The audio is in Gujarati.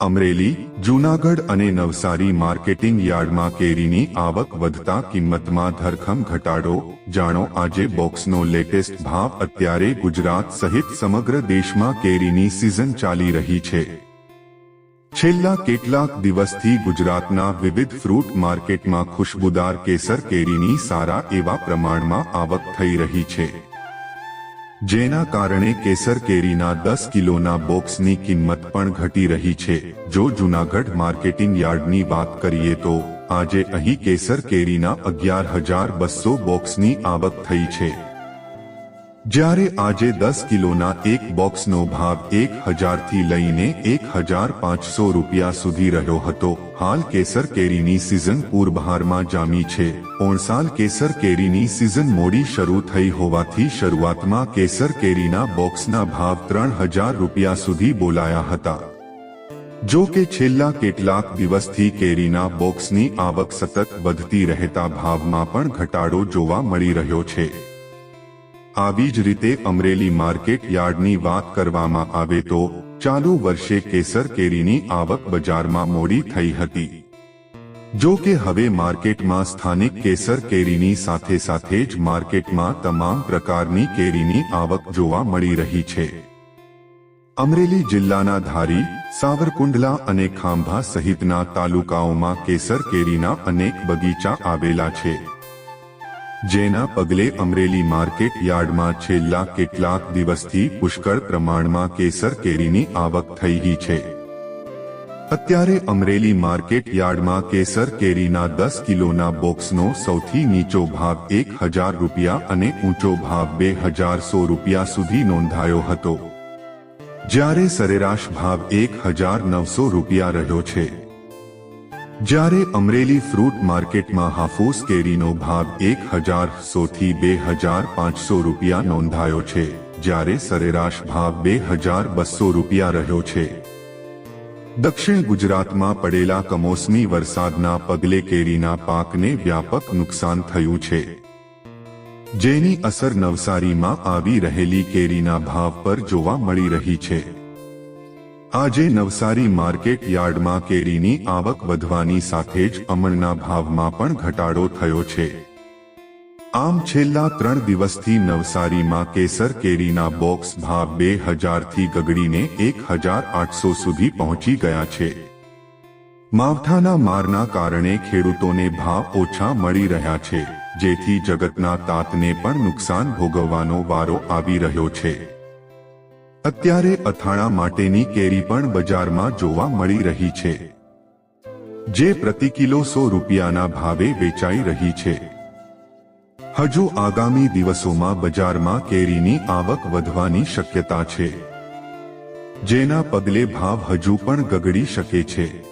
અમરેલી, જૂનાગઢ અને નવસારી માર્કેટિંગ યાર્ડમાં કેરીની આવક વધતા કિંમતમાં ધરખમ ઘટાડો. જાણો આજે બોક્સનો લેટેસ્ટ ભાવ અત્યારે ગુજરાત સહિત સમગ્ર દેશમાં કેરીની સિઝન ચાલી રહી છે. છેલ્લા કેટલાક દિવસથી ગુજરાતના વિવિધ ફ્રૂટ માર્કેટમાં ખુશબુદાર કેસર કેરીની સારા એવા પ્રમાણમાં આવક થઈ રહી છે. જેના કારણે કેસર કેરીના દસ કિલોના બોક્સની કિંમત પણ ઘટી રહી છે. જો જૂનાગઢ માર્કેટિંગ યાર્ડની વાત કરીએ તો, આજે અહીં કેસર કેરીના અગિયાર હજાર બસો બોક્સની આવક થઈ છે. જ્યારે આજે દસ કિલોના એક બોક્સનો ભાવ એક હજારથી લઈને એક હજાર પાંચસો રૂપિયા સુધી રહ્યો હતો. હાલ કેસર કેરીની સિઝન પૂરબહારમાં જામી છે. ઓણસાલ કેસર કેરીની સિઝન મોડી શરૂ થઈ હોવાથી શરૂઆતમાં કેસર કેરીના બોક્સના ભાવ ત્રણ હજાર રૂપિયા સુધી બોલાયા હતા. જો કે છેલ્લા કેટલાક દિવસથી કેરીના બોક્સની આવક સતત વધતી રહેતા ભાવમાં પણ ઘટાડો જોવા મળી રહ્યો છે. આવી જ રીતે અમરેલી માર્કેટ યાર્ડની વાત કરવામાં આવે તો, ચાલુ વર્ષે કેસર કેરીની આવક બજારમાં મોડી થઈ હતી. જો કે હવે માર્કેટમાં સ્થાનિક કેસર કેરીની સાથે સાથે જ માર્કેટમાં તમામ પ્રકારની કેરીની આવક જોવા મળી રહી છે. અમરેલી જિલ્લાના ધારી, સાવરકુંડલા અને ખાંભા સહિતના તાલુકાઓમાં કેસર કેરીના અનેક બગીચા આવેલા છે. જેના પગલે અમરેલી માર્કેટ યાર્ડમાં છેલ્લા કેટલાક દિવસથી પુષ્કળ પ્રમાણમાં કેસર કેરીની આવક થઈ ગઈ છે. અત્યારે અમરેલી માર્કેટ યાર્ડમાં કેસર કેરીના દસ કિલોના બોક્સનો સૌથી નીચો ભાવ એક હજાર રૂપિયા અને ઊંચો ભાવ બે હજાર સો રૂપિયા સુધી નોંધાયો હતો. જ્યારે સરેરાશ ભાવ એક હજાર નવસો રૂપિયા રહ્યો છે. જ્યારે અમરેલી ફ્રૂટ માર્કેટમાં હાફૂસ કેરીનો ભાવ એક હજાર સોથી બે હજાર પાંચસો રૂપિયા નોંધાયો છે, જ્યારે સરેરાશ ભાવ બે હજાર બસો રૂપિયા રહ્યો છે. દક્ષિણ ગુજરાતમાં પડેલા કમોસમી વરસાદના પગલે કેરીના પાકને વ્યાપક નુકસાન થયું છે. જેની અસર નવસારીમાં આવી રહેલી કેરીના ભાવ પર જોવા મળી રહી છે. આજે નવસારી માર્કેટ યાર્ડમાં કેરીની આવક વધવાની સાથે જ અમણના ભાવમાં પણ ઘટાડો થયો છે. આમ છેલ્લા ત્રણ દિવસથી નવસારીમાં કેસર કેરીના બોક્સ ભાવ બે હજારથી ગગડીને એક હજાર આઠસો સુધી પહોંચી ગયા છે. માવઠાના મારના કારણે ખેડૂતોને ભાવ ઓછા મળી રહ્યા છે, જેથી જગતના તાતને પણ નુકસાન ભોગવવાનો વારો આવી રહ્યો છે. અત્યારે અથાણા માટેની કેરી પણ બજારમાં જોવા મળી રહી છે. જે પ્રતિ કિલો સો રૂપિયાના ભાવે વેચાઈ રહી છે. હજુ આગામી દિવસોમાં બજારમાં કેરીની આવક વધવાની શક્યતા છે. જેના પગલે ભાવ હજુ પણ ગગડી શકે છે.